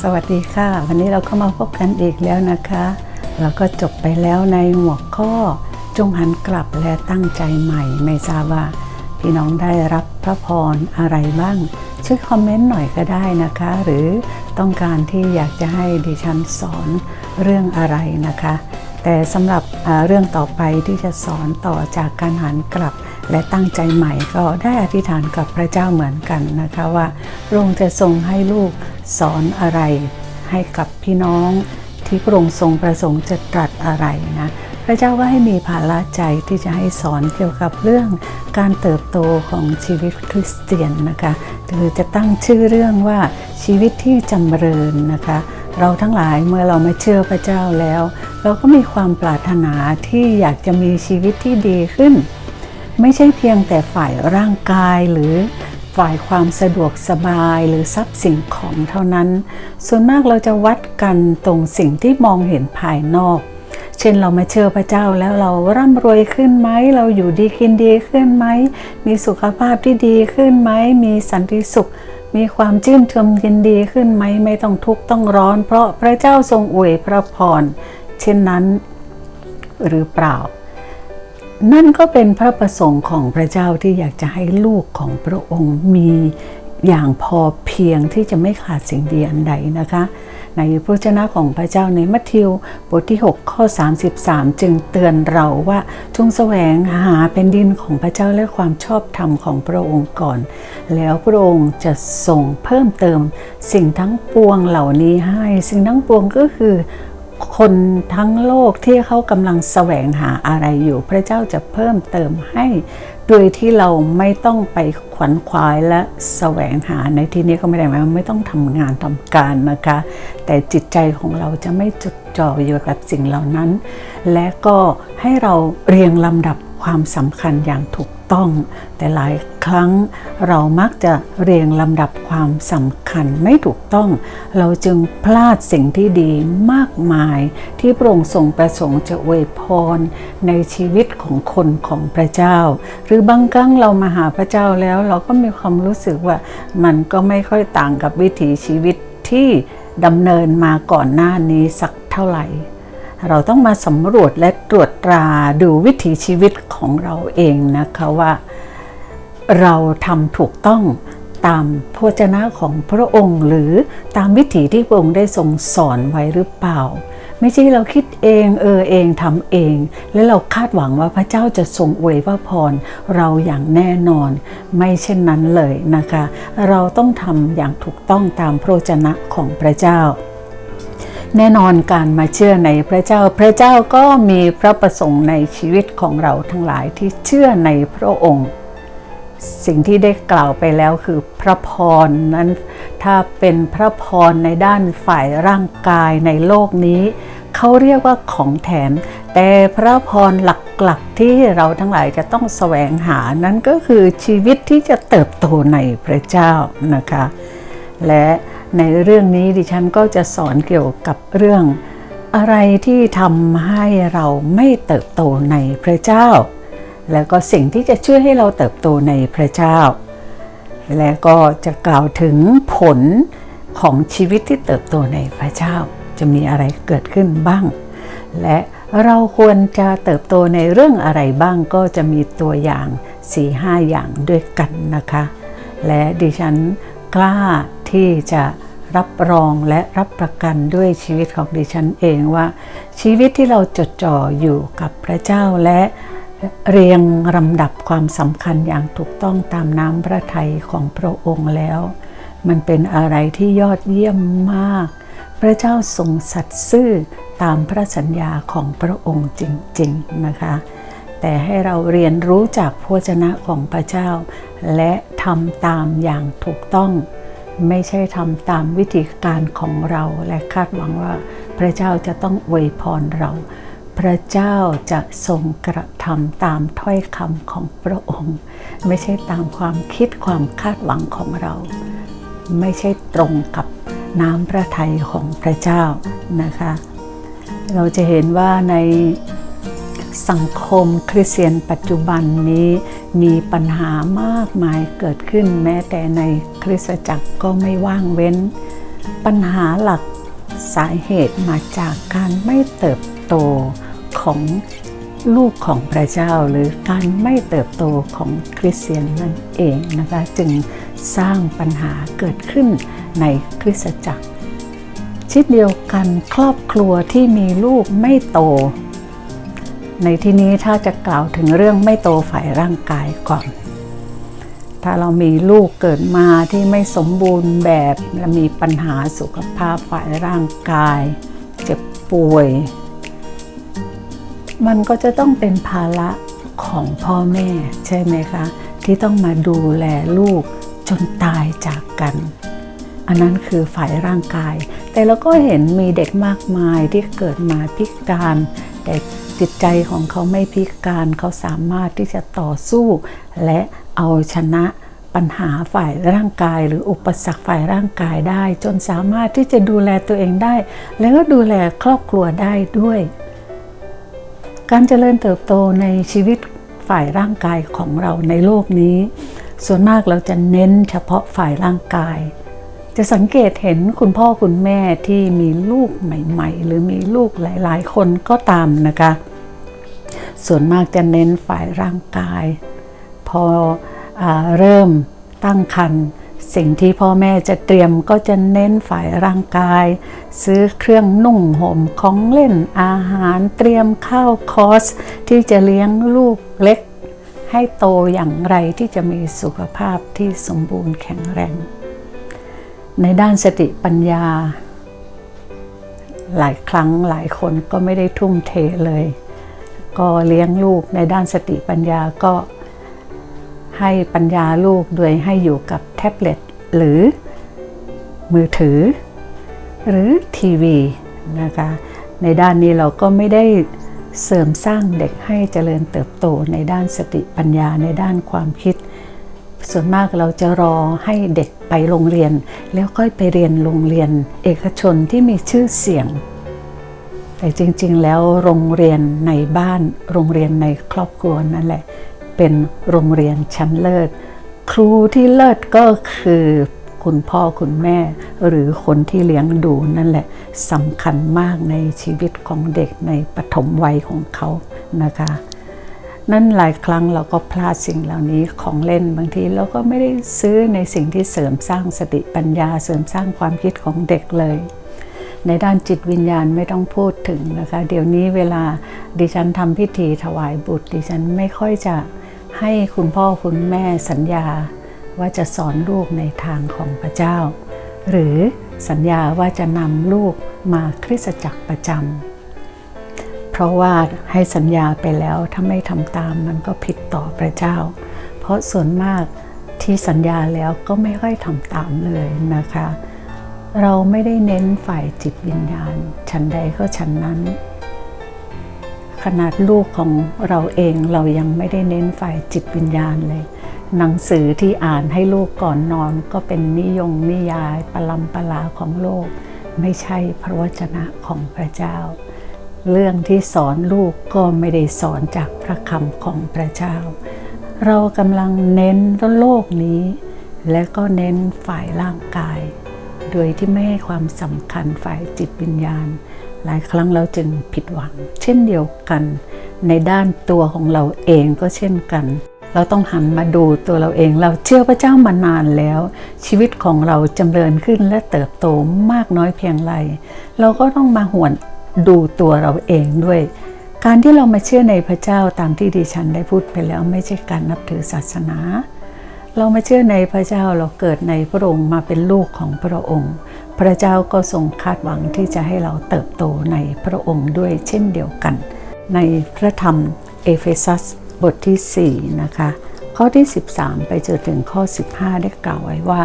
สวัสดีค่ะ วันนี้เราก็มาพบกันอีกแล้วนะคะ เราก็จบไปแล้วในหัวข้อจงหันกลับและตั้งใจใหม่ ไม่ทราบว่าพี่น้องได้รับพระพรอะไรบ้าง ช่วยคอมเมนต์หน่อยก็ได้นะคะ หรือต้องการที่อยากจะให้ดิฉันสอนเรื่องอะไรนะคะ แต่สำหรับเรื่องต่อไปที่จะสอนต่อจากการหันกลับและตั้งใจใหม่ก็ได้อธิษฐานกับพระเจ้าเหมือนกันนะคะว่าพระองค์จะทรงให้ลูกสอนอะไร ให้กับพี่น้องที่พระองค์ทรงประสงค์จะตรัสอะไรนะพระเจ้าก็ให้มีภาระใจที่จะให้สอนเกี่ยวกับเรื่องการเติบโตของชีวิตคริสเตียนนะคะคือจะตั้งชื่อเรื่องว่าชีวิตที่จำเริญนะคะ เราทั้งหลายเมื่อเรามาเชื่อพระเจ้าแล้ว เราก็มีความปรารถนาที่อยากจะมีชีวิตที่ดีขึ้น ไม่ใช่เพียงแต่ฝ่ายร่างกายหรือฝ่ายความสะดวกสบายหรือทรัพย์สิ่งของเท่านั้น ส่วนมากเราจะวัดกันตรงสิ่งที่มองเห็นภายนอก เช่นเรามาเชื่อพระเจ้าแล้วเราร่ำรวยขึ้นไหม เราอยู่ดีกินดีขึ้นไหม มีสุขภาพที่ดีขึ้นไหม มีสันติสุข มีความชื่นชมยินดีขึ้นไหมไม่ต้องทุกข์ต้องร้อน เพราะพระเจ้าทรงอวยพระพรเช่นนั้นหรือเปล่า นั่นก็เป็นพระประสงค์ของพระเจ้าที่อยากจะให้ลูกของพระองค์มีอย่างพอเพียงที่จะไม่ขาดสิ่งดีอันใดนะคะ ในพระเจ้าของพระเจ้าในมัทธิวบทที่ 6 ข้อ 33 จึงเตือนเราว่าจงแสวงหาเป็นดินของพระเจ้าและความชอบธรรมของพระองค์ก่อน แล้วพระองค์จะส่งเพิ่มเติมสิ่งทั้งปวงเหล่านี้ให้ สิ่งทั้งปวงก็คือ คนทั้งโลกที่เขากำลังแสวงหาอะไรอยู่ พระเจ้าจะเพิ่มเติมให้ โดยที่เราไม่ต้องไปขวนขวายและแสวงหาในที่นี้ก็ไม่ได้หมายว่าไม่ต้องทำงานทำการนะคะ แต่จิตใจของเราจะไม่จดจ่ออยู่กับสิ่งเหล่านั้น และก็ให้เราเรียงลำดับความสำคัญอย่างถูก ต้อง แต่หลายครั้งเรามักจะเรียงลำดับความสำคัญไม่ถูกต้อง เราจึงพลาดสิ่งที่ดีมากมายที่พระองค์ทรงประสงค์จะอวยพร ในชีวิตของคนของพระเจ้า หรือบางครั้งเรามาหาพระเจ้าแล้วเราก็มีความรู้สึกว่ามันก็ไม่ค่อยต่างกับวิถีชีวิตที่ดำเนินมาก่อนหน้านี้สักเท่าไหร่ เราต้องมาสำรวจและตรวจตราดูวิถีชีวิตของเราเองนะคะว่า เราทำถูกต้องตามพระเจนะของพระองค์ หรือตามวิถีที่พระองค์ได้ทรงสอนไว้หรือเปล่า ไม่ใช่เราคิดเองเออเองทำเอง และเราคาดหวังว่าพระเจ้าจะทรงอวยพระพรเราอย่างแน่นอน ไม่เช่นนั้นเลยนะคะ เราต้องทำอย่างถูกต้องตามพระจนะของพระเจ้า แน่นอนการมาเชื่อในพระเจ้า พระเจ้าก็มีพระประสงค์ในชีวิตของเราทั้งหลายที่เชื่อในพระองค์ สิ่งที่ได้กล่าวไปแล้วคือพระพรนั้น ถ้าเป็นพระพรในด้านฝ่ายร่างกายในโลกนี้ เขาเรียกว่าของแถม แต่พระพรหลักๆที่เราทั้งหลายจะต้องแสวงหานั้นก็คือชีวิตที่จะเติบโตในพระเจ้านะคะ และ ในเรื่องนี้ดิฉันก็จะสอนเกี่ยวกับเรื่อง อะไรที่ทำให้เราไม่เติบโตในพระเจ้า แล้วก็สิ่งที่จะช่วยให้เราเติบโตในพระเจ้า และก็จะกล่าวถึงผลของชีวิตที่เติบโตในพระเจ้า จะมีอะไรเกิดขึ้นบ้าง และเราควรจะเติบโตในเรื่องอะไรบ้างก็จะมีตัวอย่าง4-5อย่างด้วยกันนะคะ และดิฉันกล้า ที่จะรับรองและรับประกันด้วยชีวิตของดิฉันเองว่า ชีวิตที่เราจดจ่ออยู่กับพระเจ้าและเรียงลำดับความสำคัญอย่างถูกต้องตามน้ำพระทัยของพระองค์แล้ว มันเป็นอะไรที่ยอดเยี่ยมมาก พระเจ้าทรงสัตย์ซื่อตามพระสัญญาของพระองค์จริง ๆ นะคะ แต่ให้เราเรียนรู้จากพระวจนะของพระเจ้า และทำตามอย่างถูกต้อง ไม่ใช่ทำตามวิธีการของเราและคาดหวังว่า พระเจ้าจะต้องอวยพรเรา พระเจ้าจะทรงกระทำตามถ้อยคำของพระองค์ ไม่ใช่ตามความคิดความคาดหวังของเรา ไม่ใช่ตรงกับน้ำพระทัยของพระเจ้านะคะ เราจะเห็นว่าในสังคมคริสเตียนปัจจุบันนี้ มีปัญหามากมายเกิดขึ้นแม้แต่ในคริสตจักรก็ไม่ว่างเว้น ปัญหาหลักสาเหตุมาจากการไม่เติบโตของลูกของพระเจ้าหรือการไม่เติบโตของคริสเตียนนั่นเองนะคะจึงสร้างปัญหาเกิดขึ้นในคริสตจักรช่นเดียวกันครอบครัวที่มีลูกไม่โต ในที่นี้ถ้าจะกล่าวถึงเรื่องไม่โตฝ่ายร่างกายก่อน ถ้าเรามีลูกเกิดมาที่ไม่สมบูรณ์แบบและมีปัญหาสุขภาพฝ่ายร่างกาย เจ็บป่วย มันก็จะต้องเป็นภาระของพ่อแม่ใช่ไหมคะ ที่ต้องมาดูแลลูกจนตายจากกัน อันนั้นคือฝ่ายร่างกาย แต่เราก็เห็นมีเด็กมากมายที่เกิดมาพิการแต่ จิตใจของเขาไม่พิการเขาสามารถที่จะต่อสู้ และเอาชนะปัญหาฝ่ายร่างกาย หรืออุปสรรคฝ่ายร่างกายได้ จนสามารถที่จะดูแลตัวเองได้ แล้วก็ดูแลครอบครัวได้ด้วย การเจริญเติบโตในชีวิตฝ่ายร่างกายของเราในโลกนี้ ส่วนมากเราจะเน้นเฉพาะฝ่ายร่างกาย จะสังเกตเห็นคุณพ่อคุณแม่ที่มีลูกใหม่ ๆ หรือมีลูกหลายๆ คนก็ตามนะคะ ส่วนมากจะเน้นฝ่ายร่างกาย พออเริ่มตั้งครรภ์สิ่งที่พ่อแม่จะเตรียมก็จะเน้นฝ่ายร่างกาย ซื้อเครื่องนุ่งห่มของเล่นอาหารเตรียมข้าวคอส ที่จะเลี้ยงลูกเล็ก ให้โตอย่างไรที่จะมีสุขภาพที่สมบูรณ์แข็งแรง ในด้านสติปัญญา หลายครั้งหลายคนก็ไม่ได้ทุ่มเทเลย ก็เลี้ยงลูกในด้านสติปัญญาก็ให้ปัญญาลูกโดยให้อยู่กับแท็บเล็ตหรือมือถือ หรือทีวีนะคะในด้านนี้เราก็ไม่ได้เสริมสร้างเด็กให้เจริญเติบโตในด้านสติปัญญาในด้านความคิด ส่วนมากเราจะรอให้เด็กไปโรงเรียน แล้วค่อยไปเรียนโรงเรียน เอกชนที่มีชื่อเสียง แต่จริงๆ แล้วโรงเรียนในบ้านโรงเรียนในครอบครัวนั่นแหละ เป็นโรงเรียนชั้นเลิศ ครูที่เลิศก็คือคุณพ่อคุณแม่ หรือคนที่เลี้ยงดูนั่นแหละสำคัญมากในชีวิตของเด็กในปฐมวัยของเขานะคะ นั่นหลายครั้งเราก็พลาดสิ่งเหล่านี้ของเล่นบางทีเราก็ไม่ได้ซื้อในสิ่งที่เสริมสร้างสติปัญญา เสริมสร้างความคิดของเด็กเลย ในด้านจิตวิญญาณไม่ต้องพูดถึงนะคะ เดี๋ยวนี้เวลาดิฉันทำพิธีถวายบุตร ดิฉันไม่ค่อยจะให้คุณพ่อคุณแม่สัญญาว่าจะสอนลูกในทางของพระเจ้า หรือสัญญาว่าจะนำลูกมาคริสตจักรประจำ เพราะว่าให้สัญญาไปแล้วถ้าไม่ทำตามมันก็ผิดต่อพระเจ้า เพราะส่วนมากที่สัญญาแล้วก็ไม่ค่อยทำตามเลยนะคะ เราไม่ได้เน้นฝ่ายจิตวิญญาณ ชั้นใดก็ชั้นนั้น ขนาดลูกของเราเองเรายังไม่ได้เน้นฝ่ายจิตวิญญาณเลย หนังสือที่อ่านให้ลูกก่อนนอนก็เป็นนิยงนิยายปลำปลาของโลก ไม่ใช่พระวจนะของพระเจ้า เรื่องที่สอนลูกก็ไม่ได้สอนจากพระคำของพระเจ้า เรากำลังเน้นโลกนี้ และก็เน้นฝ่ายร่างกาย โดยที่ไม่ให้ความสำคัญฝ่ายจิตวิญญาณ หลายครั้งเราจึงผิดหวัง เช่นเดียวกัน ในด้านตัวของเราเองก็เช่นกันเราต้องหันมาดูตัวเราเอง เราเชื่อพระเจ้ามานานแล้ว ชีวิตของเราจำเริญขึ้นและเติบโตมากน้อยเพียงไร เราก็ต้องมาหวน ดูตัวเราเองด้วย การที่เรามาเชื่อในพระเจ้าตามที่ดิฉันได้พูดไปแล้วไม่ใช่การนับถือศาสนา เรามาเชื่อในพระเจ้าเราเกิดในพระองค์มาเป็นลูกของพระองค์ พระเจ้าก็ทรงคาดหวังที่จะให้เราเติบโตในพระองค์ด้วยเช่นเดียวกัน ในพระธรรมเอเฟซัสบทที่ 4 นะคะ ข้อที่ 13 ไปจนถึงข้อ 15 ได้กล่าวไว้ว่า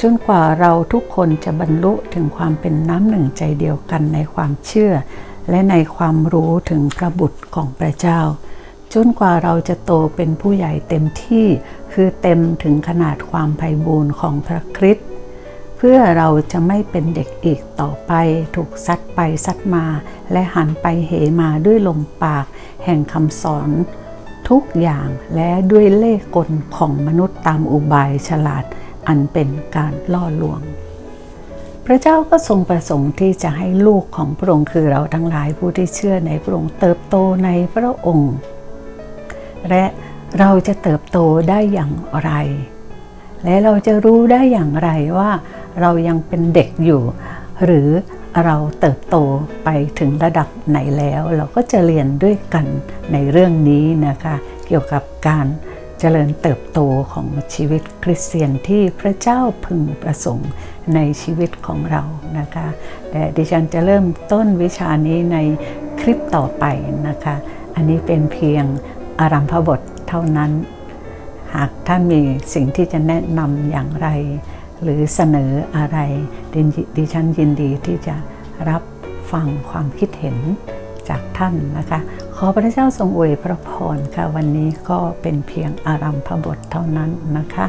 จนกว่าเราทุกคนจะบรรลุถึงความเป็นน้ำหนึ่งใจเดียวกันในความเชื่อ และในความรู้ถึงพระบุตรของพระเจ้า จนกว่าเราจะโตเป็นผู้ใหญ่เต็มที่คือเต็มถึงขนาดความไพบูรณ์ของพระคริสต์เพื่อเราจะไม่เป็นเด็กอีกต่อไป ถูกซัดไปซัดมา และหันไปเหมาด้วยลมปาก แห่งคำสอน ทุกอย่างและด้วยเล่ห์กลของมนุษย์ตามอุบายฉลาด อันเป็นการล่อลวง พระเจ้าก็ทรงประสงค์ที่จะให้ลูกของพระองค์คือเราทั้งหลายผู้ที่เชื่อในพระองค์เติบโตในพระองค์ และเราจะเติบโตได้อย่างไร และเราจะรู้ได้อย่างไรว่าเรายังเป็นเด็กอยู่ หรือเราเติบโตไปถึงระดับไหนแล้ว เราก็จะเรียนด้วยกันในเรื่องนี้นะคะ เกี่ยวกับการ เจริญเติบโตของชีวิตคริสเตียนที่พระเจ้าพึงประสงค์ในชีวิตของเรานะคะแต่ดิฉันจะเริ่มต้นวิชานี้ในคลิปต่อไปนะคะ อันนี้เป็นเพียงอารัมพบทเท่านั้น หากท่านมีสิ่งที่จะแนะนำอย่างไร หรือเสนออะไร ดิดิฉันยินดีที่จะรับฟังความคิดเห็นจากท่านนะคะ ขอพระเจ้าทรงอวยพระพรค่ะ วันนี้ก็เป็นเพียงอารัมพบทเท่านั้นนะคะ